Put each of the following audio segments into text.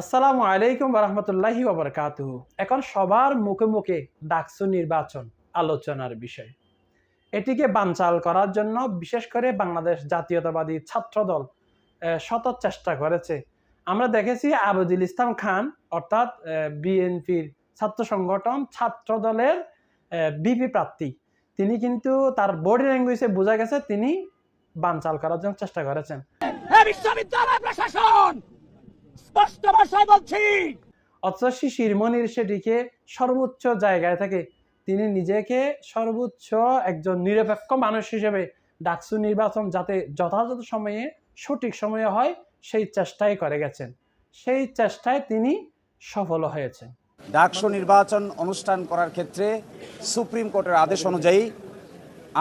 আসসালামু আলাইকুম রহমতুল্লাহি ওবরকাতুহু এখন সবার মুখে মুখে ডাকসু নির্বাচন আলোচনার বিষয়। এটিকে বানচাল করার জন্য বিশেষ করে বাংলাদেশ জাতীয়তাবাদী ছাত্রদল শত চেষ্টা করেছে। আমরা দেখেছি আবদুল ইসলাম খান, অর্থাৎ বিএনপির ছাত্র সংগঠন ছাত্রদলের বিপি প্রার্থী। তিনি কিন্তু তার বডি ল্যাঙ্গুয়েজে বোঝা গেছে তিনি বানচাল করার জন্য চেষ্টা করেছেন। বিশ্ববিদ্যালয় প্রশাসন! স্পষ্ট ভাষায় বলছি। অথচ শিশির মনির সেটিকে সর্বোচ্চ জায়গায় থাকে। তিনি নিজেকে সর্বোচ্চ একজন নিরপেক্ষ মানুষ হিসেবে ডাকসু নির্বাচন যাতে যথাযথ সময়ে সঠিক সময়ে হয় সেই চেষ্টাই করে গেছেন। সেই চেষ্টায় তিনি সফল হয়েছেন। ডাকসু নির্বাচন অনুষ্ঠান করার ক্ষেত্রে সুপ্রিম কোর্টের আদেশ অনুযায়ী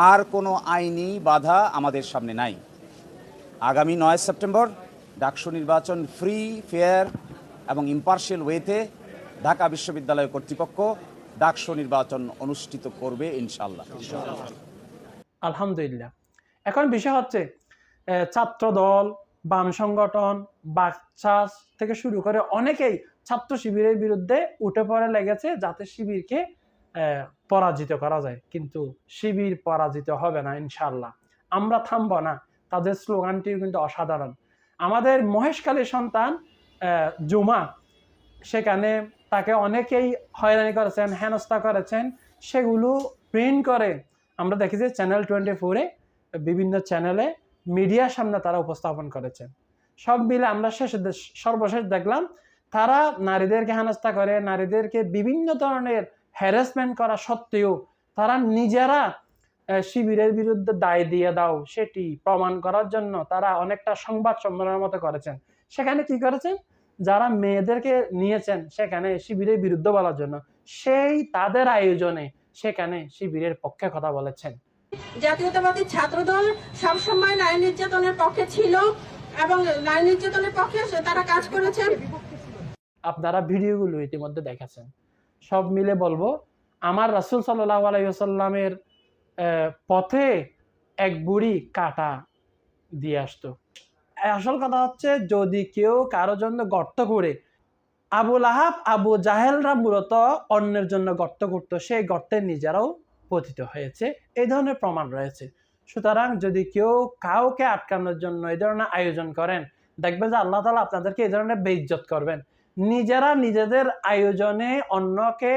আর কোনো আইনি বাধা আমাদের সামনে নাই। আগামী নয় সেপ্টেম্বর ডাকসু নির্বাচন ফ্রি ফেয়ার এবং ইম্পার্শিয়াল ওয়েতে ঢাকা বিশ্ববিদ্যালয় কর্তৃপক্ষ ডাকসু নির্বাচন অনুষ্ঠিত করবে ইনশাল্লাহ আলহামদুলিল্লাহ। এখন বিষয় হচ্ছে আহ, ছাত্রদল বাম সংগঠন বাকচাস থেকে শুরু করে অনেকেই ছাত্র শিবিরের বিরুদ্ধে উঠে পড়ে লেগেছে যাতে শিবিরকে পরাজিত করা যায়। কিন্তু শিবির পরাজিত হবে না ইনশাল্লাহ আমরা থামবো না। তাদের স্লোগানটিও কিন্তু অসাধারণ। আমাদের মহেশকালীর সন্তান জুমা, সেখানে তাকে অনেকেই হয়রানি করেছেন, হেনস্থা করেছেন। সেগুলো প্রিন্ট করে আমরা দেখি যে চ্যানেল টোয়েন্টি ফোরে বিভিন্ন চ্যানেলে মিডিয়ার সামনে তারা উপস্থাপন করেছেন সব মিলে আমরা শেষে সর্বশেষ দেখলাম, তারা নারীদেরকে হেনস্থা করে, নারীদেরকে বিভিন্ন ধরনের হ্যারাসমেন্ট করা সত্ত্বেও তারা নিজেরা শিবিরের বিরুদ্ধে দায় দিয়ে দাও সেটি প্রমাণ করার জন্য তারা অনেকটা সংবাদ সম্মেলনের মতো করেছেন। সেখানে কি করেছেন? যারা মেয়েদেরকে নিয়েছেন সেখানে শিবিরের বিরুদ্ধে বলার জন্য। সেই তাদের আয়োজনে সেখানে শিবিরের পক্ষে কথা বলেছেন। জাতীয়তাবাদী ছাত্রদল সবসময় নারী নির্যাতনের পক্ষে ছিল এবং নারী নির্যাতনের পক্ষে তারা কাজ করেছেন। আপনারা ভিডিওগুলো ইতিমধ্যে দেখেছেন। সব মিলে বলব আমার রাসুল সাল্লাহ আলাইসাল্লামের পথে এক বুড়ি কাটা দিয়ে আসতো। আসল কথা হচ্ছে, যদি কেউ কারোর জন্য গর্ত করে আবুল আহাব আবু জাহেলরা মূলত অন্যের জন্য গর্ত করতো সেই গর্তে নিজেরাও পতিত হয়েছে। এই ধরনের প্রমাণ রয়েছে। সুতরাং যদি কেউ কাউকে আটকানোর জন্য এই ধরনের আয়োজন করেন, দেখবেন যে আল্লাহ তালা আপনাদেরকে এই ধরনের বেইজ্জত করবেন। নিজেরা নিজেদের আয়োজনে অন্যকে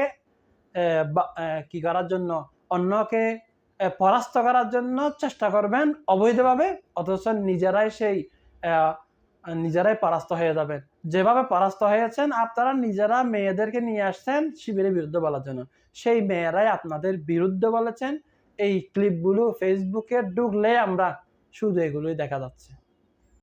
কি করার জন্য, অন্যকে পরাস্ত করার জন্য চেষ্টা করবেন অবৈধভাবে, অথচ নিজেরাই সেই নিজেরাই পরাস্ত হয়ে যাবেন। যেভাবে পরাস্ত হয়েছেন, আপনারা নিজেরা মেয়েদেরকে নিয়ে আসছেন শিবিরের বিরুদ্ধে বলার জন্য। সেই মেয়েরাই আপনাদের বিরুদ্ধে বলেছেন, এই ক্লিপগুলো ফেসবুকে ঢুকলে আমরা শুধু এগুলোই দেখা যাচ্ছে।